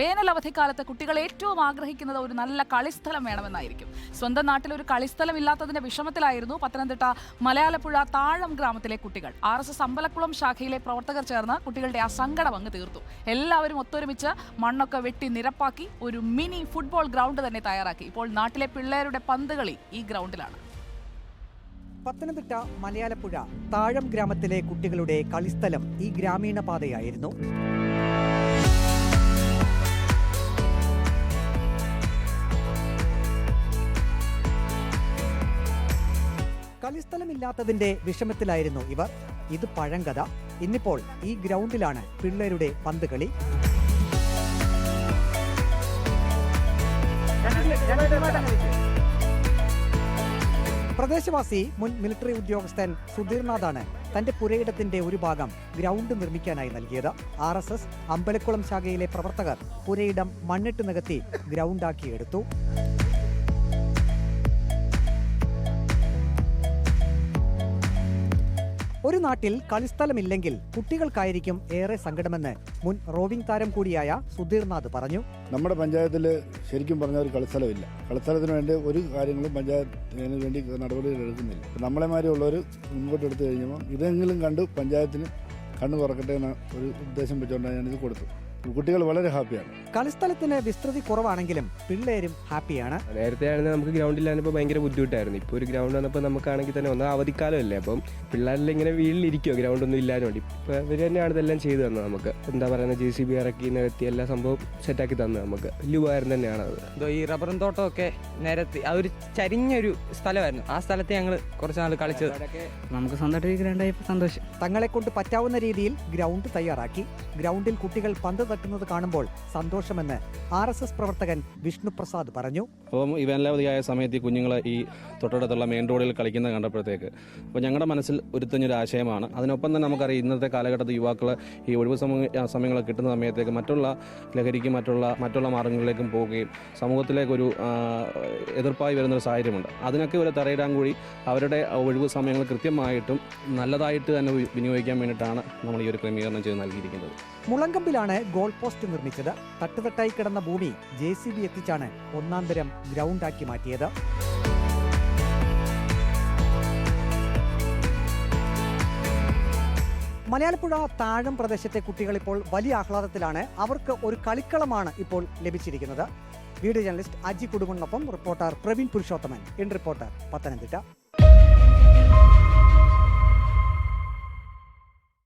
വേനൽ അവധിക്കാലത്ത് കുട്ടികൾ ഏറ്റവും ആഗ്രഹിക്കുന്നത് ഒരു നല്ല കളിസ്ഥലം വേണമെന്നായിരിക്കും. സ്വന്തം നാട്ടിൽ ഒരു കളിസ്ഥലം ഇല്ലാത്തതിന്റെ വിഷമത്തിലായിരുന്നു പത്തനംതിട്ട മലയാലപ്പുഴ താഴം ഗ്രാമത്തിലെ കുട്ടികൾ. ആർ എസ് എസ് അമ്പലക്കുളം ശാഖയിലെ പ്രവർത്തകർ ചേർന്ന് കുട്ടികളുടെ ആ സങ്കടം അങ്ങ് തീർത്തു. എല്ലാവരും ഒത്തൊരുമിച്ച് മണ്ണൊക്കെ വെട്ടി നിരപ്പാക്കി ഒരു മിനി ഫുട്ബോൾ ഗ്രൗണ്ട് തന്നെ തയ്യാറാക്കി. ഇപ്പോൾ നാട്ടിലെ പിള്ളേരുടെ പന്തുകളി ഈ ഗ്രൗണ്ടിലാണ്. പത്തനംതിട്ട മലയാലപ്പുഴ താഴം ഗ്രാമത്തിലെ കുട്ടികളുടെ കളിസ്ഥലം ഈ ഗ്രാമീണ പാതയായിരുന്നു. കളിസ്ഥലമില്ലാത്തതിന്റെ വിഷമത്തിലായിരുന്നു ഇവർ. ഇത് പഴങ്കഥ. ഇന്നിപ്പോൾ ഈ ഗ്രൗണ്ടിലാണ് പിള്ളേരുടെ പന്ത് കളി പ്രദേശവാസി മുൻ മിലിറ്ററി ഉദ്യോഗസ്ഥൻ സുധീർനാഥാണ് തന്റെ പുരയിടത്തിന്റെ ഒരു ഭാഗം ഗ്രൗണ്ട് നിർമ്മിക്കാനായി നൽകിയത്. ആർ എസ് എസ് അമ്പലക്കുളം ശാഖയിലെ പ്രവർത്തകർ പുരയിടം മണ്ണിട്ട് നികത്തി ഗ്രൗണ്ടാക്കിയെടുത്തു ഒരു നാട്ടിൽ കളിസ്ഥലമില്ലെങ്കിൽ കുട്ടികൾക്കായിരിക്കും ഏറെ സങ്കടമെന്ന് മുൻ റോവിംഗ് താരം കൂടിയായ സുധീർനാഥ് പറഞ്ഞു. നമ്മുടെ പഞ്ചായത്തിൽ ശരിക്കും പറഞ്ഞ ഒരു കളിസ്ഥലമില്ല. കളിസ്ഥലത്തിന് വേണ്ടി ഒരു കാര്യങ്ങളും പഞ്ചായത്തിന് വേണ്ടി നടപടികൾ എടുക്കുന്നില്ല. നമ്മളെ മാതിരി ഉള്ളവർ മുൻപോട്ട് എടുത്തു കഴിഞ്ഞപ്പോൾ ഇതെങ്കിലും കണ്ട് പഞ്ചായത്തിന് കണ്ണു തുറക്കട്ടെ എന്ന ഒരു ഉദ്ദേശം വെച്ചുകൊണ്ടാണ് ഞാനിത് കൊടുത്തു കുട്ടികൾ വളരെ ഹാപ്പിയാണ്. കളിസ്ഥലത്തിന് വിസ്തൃതി കുറവാണെങ്കിലും പിള്ളേരും ഹാപ്പിയാണ്. നേരത്തെ ആണെങ്കിൽ നമുക്ക് ഗ്രൗണ്ട് ഗ്രൗണ്ടിലാണിപ്പോൾ ഭയങ്കര ബുദ്ധിമുട്ടായിരുന്നു. ഇപ്പോൾ ഒരു ഗ്രൗണ്ട് വന്നപ്പോൾ നമുക്കാണെങ്കിൽ തന്നെ ഒന്ന് അവധിക്കാലമല്ലേ? അപ്പം പിള്ളേരെല്ലാം ഇങ്ങനെ വീട്ടിലിരിക്കുമോ ഗ്രൗണ്ട് ഒന്നും ഇല്ലാതുകൊണ്ട് ഇപ്പോൾ ഇവർ തന്നെയാണ് ഇതെല്ലാം ചെയ്തു തന്നത് നമുക്ക്. എന്താ പറയുന്നത്? ജെ സി ബി ഇറക്കി നിരത്തി എല്ലാ സംഭവം സെറ്റാക്കി തന്നത് നമുക്ക്. വലിയ ഉപകാരം തന്നെയാണ് അത്. എന്തോ ഈ റബ്ബറും തോട്ടമൊക്കെ നിരത്തി ആ ഒരു ചരിഞ്ഞൊരു സ്ഥലമായിരുന്നു. ആ സ്ഥലത്തെ ഞങ്ങൾ കുറച്ച് നാൾ കളിച്ചത്. നമുക്ക് സ്വന്തമായിട്ട് ഗ്രൗണ്ടായപ്പോൾ സന്തോഷം. തങ്ങളെ കൊണ്ട് പറ്റാവുന്ന രീതിയിൽ ഗ്രൗണ്ട് തയ്യാറാക്കി. ഗ്രൗണ്ടിൽ കുട്ടികൾ പന്ത് തട്ടുന്നത് കാണുമ്പോൾ സന്തോഷമെന്ന് ആർ എസ് എസ് പ്രവർത്തകൻ വിഷ്ണുപ്രസാദ് പറഞ്ഞു. അപ്പം ഈ വേനലവധിയായ സമയത്ത് ഈ കുഞ്ഞുങ്ങൾ ഈ തൊട്ടടുത്തുള്ള മെയിൻ റോഡിൽ കളിക്കുന്നത് കണ്ടപ്പോഴത്തേക്ക് അപ്പോൾ ഞങ്ങളുടെ മനസ്സിൽ ഉരുത്തഞ്ഞൊരു ആശയമാണ്. അതിനൊപ്പം തന്നെ നമുക്കറിയാം ഇന്നത്തെ കാലഘട്ടത്തിൽ യുവാക്കൾ ഈ ഒഴിവ് സമയ സമയങ്ങൾ കിട്ടുന്ന സമയത്തേക്ക് മറ്റുള്ള ലഹരിക്കും മറ്റുള്ള മറ്റുള്ള മാർഗങ്ങളിലേക്കും പോവുകയും സമൂഹത്തിലേക്കൊരു എതിർപ്പായി വരുന്നൊരു സാഹചര്യമുണ്ട്. അതിനൊക്കെ ഒരു തറയിടാൻ കൂടി അവരുടെ ഒഴിവ് സമയങ്ങൾ കൃത്യമായിട്ടും നല്ലതായിട്ട് തന്നെ വിനിയോഗിക്കാൻ വേണ്ടിയിട്ടാണ് നമ്മൾ ഈ ഒരു ക്രമീകരണം ചെയ്ത് നൽകിയിരിക്കുന്നത്. മുളങ്കമ്പിലാണ് ഗോൾ പോസ്റ്റ് നിർമ്മിച്ചത്. തട്ടുതട്ടായി കിടന്ന ഭൂമി ജെ സി ബി എത്തിച്ചാണ് ഒന്നാം തരം ഗ്രൗണ്ടാക്കി മാറ്റിയത്. മലയാളപ്പുഴ താഴം പ്രദേശത്തെ കുട്ടികൾ ഇപ്പോൾ വലിയ ആഹ്ലാദത്തിലാണ്. അവർക്ക് ഒരു കളിക്കളമാണ് ഇപ്പോൾ ലഭിച്ചിരിക്കുന്നത്. Video journalist Aji കുടുംബനൊപ്പം reporter Praveen Purushothaman. In reporter Pathanamthitta.